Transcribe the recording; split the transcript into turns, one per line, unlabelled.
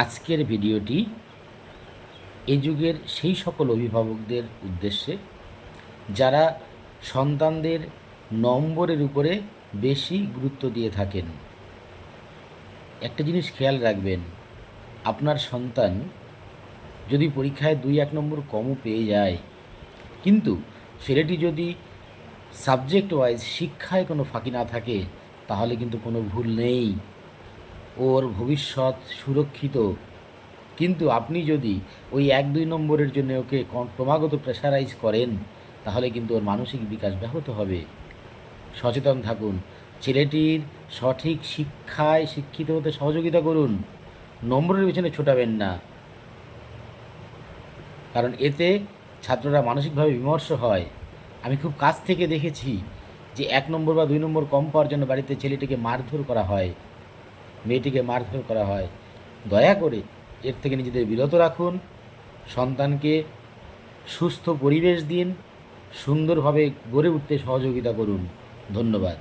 আজকের ভিডিওটি এ যুগের সেই সকল অভিভাবকদের উদ্দেশ্যে, যারা সন্তানদের নম্বরের উপরে বেশি গুরুত্ব দিয়ে থাকেন। একটা জিনিস খেয়াল রাখবেন, আপনার সন্তান যদি পরীক্ষায় দুই এক নম্বর কমও পেয়ে যায়, কিন্তু ছেলেটি যদি সাবজেক্ট ওয়াইজ শিক্ষায় কোনো ফাঁকি না থাকে, তাহলে কিন্তু কোনো ভুল নেই। ওর ভবিষ্যৎ সুরক্ষিত। কিন্তু আপনি যদি ওই এক দুই নম্বরের জন্য ওকে ক্রমাগত প্রেশারাইজ করেন, তাহলে কিন্তু ওর মানসিক বিকাশ ব্যাহত হবে। সচেতন থাকুন। ছেলেটির সঠিক শিক্ষায় শিক্ষিত হতে সহযোগিতা করুন। নম্বরের পিছনে ছোটাবেন না। কারণ এতে ছাত্ররা মানসিকভাবে বিমর্ষ হয়। আমি খুব কাছ থেকে দেখেছি যে এক নম্বর বা দুই নম্বর কম পাওয়ার জন্য বাড়িতে ছেলেটিকে মারধর করা হয়। মেয়েটিকে মারধর করা হয়। দয়া করে এর থেকে নিজেদের বিরত রাখুন। সন্তানকে সুস্থ পরিবেশ দিন। সুন্দরভাবে গড়ে উঠতে সহযোগিতা করুন। ধন্যবাদ।